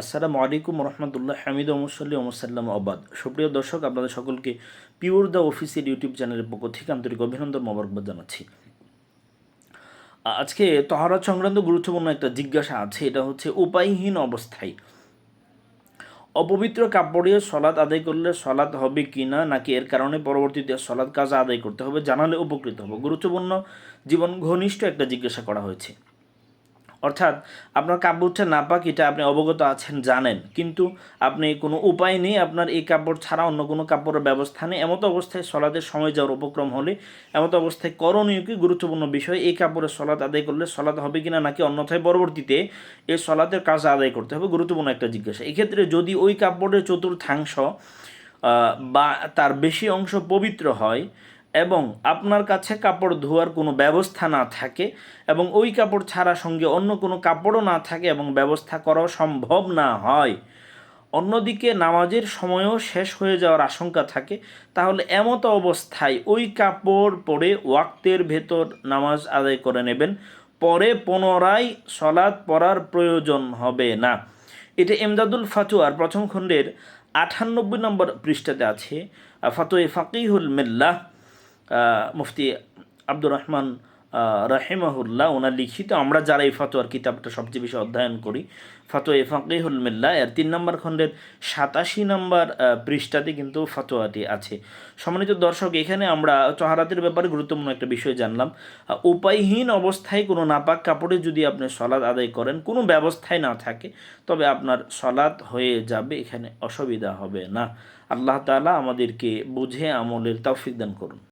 আসসালামু আলাইকুম রহমতুল্লাহ হামিদ ওমসাল্লি ওমসাল্লাম আবাদ। সুপ্রিয় দর্শক, আপনাদের সকলকে পিওর দ্য অফিসিয়াল ইউটিউব চ্যানেলের পক্ষ থেকে আন্তরিক অভিনন্দন, মোবারকবাদ জানাচ্ছি। আজকে তহারাত সংক্রান্ত গুরুত্বপূর্ণ একটা জিজ্ঞাসা আছে, এটা হচ্ছে উপায়হীন অবস্থায়। অপবিত্র কাপড়ে সলাৎ আদায় করলে সলাৎ হবে কি না, নাকি এর কারণে পরবর্তীতে সলাৎ কাজ আদায় করতে হবে, জানালে উপকৃত হবে। গুরুত্বপূর্ণ, জীবন ঘনিষ্ঠ একটা জিজ্ঞাসা করা হয়েছে। অর্থাৎ আপনার কাপড়টা নাপাক এটা আপনি অবগত আছেন, জানেন। কিন্তু আপনি কোনো উপায় নেই আপনার এই কাপড় ছাড়া অন্য কোনো কাপড়ের ব্যবস্থা নেই। এমতো অবস্থায় সলাদের সময় যাওয়ার উপক্রম হলে, এমতো অবস্থায় করণীয় কি গুরুত্বপূর্ণ বিষয়? এই কাপড়ের সলাদ আদায় করলে সলাদ হবে কিনা নাকি অন্যথায় পরবর্তীতে এই সলাদের কাজ আদায় করতে হবে? গুরুত্বপূর্ণ একটা জিজ্ঞাসা। এক্ষেত্রে যদি ওই কাপড়ের চতুর্থাংশ বা তার বেশি অংশ পবিত্র হয় এবং আপনার কাছে কাপড় ধোয়ার কোনো ব্যবস্থা না থাকে এবং ওই কাপড় ছাড়া সঙ্গে অন্য কোনো কাপড়ও না থাকে এবং ব্যবস্থা করাও সম্ভব না হয়। অন্যদিকে নামাজের সময়ও শেষ হয়ে যাওয়ার আশঙ্কা থাকে। তাহলে এমতো অবস্থায় ওই কাপড় পরে ওয়াক্তের ভেতর নামাজ আদায় করে নেবেন। পরে পুনরায় সলাদ পড়ার প্রয়োজন হবে না। এটা এমদাদুল ফাতুয়ার প্রথম খণ্ডের আটানব্বই নম্বর পৃষ্ঠাতে আছে। ফাতুয়ে ফাকিহুল মিল্লাহ। মুফতি আব্দুর রহমান রাহিমাহুল্লাহ, ওনার লিখিত আমরা যারা এই ফাতোয়ার কিতাবটা সবচেয়ে বেশি অধ্যয়ন করি, ফাতোয়া ফাকিহুল মিল্লা, এর তিন নম্বর খণ্ডের সাতাশি নম্বর পৃষ্ঠাতে কিন্তু ফাতোয়াটি আছে। সম্মানিত দর্শক, এখানে আমরা চহারাতের ব্যাপারে গুরুত্বপূর্ণ একটা বিষয় জানলাম। উপায়হীন অবস্থায় কোনো নাপাক কাপড়ে যদি আপনি সলাদ আদায় করেন, কোনো ব্যবস্থায় না থাকে, তবে আপনার সলাদ হয়ে যাবে, এখানে অসুবিধা হবে না। আল্লাহ তাআলা আমাদেরকে বুঝে আমলের তৌফিক দান করুন।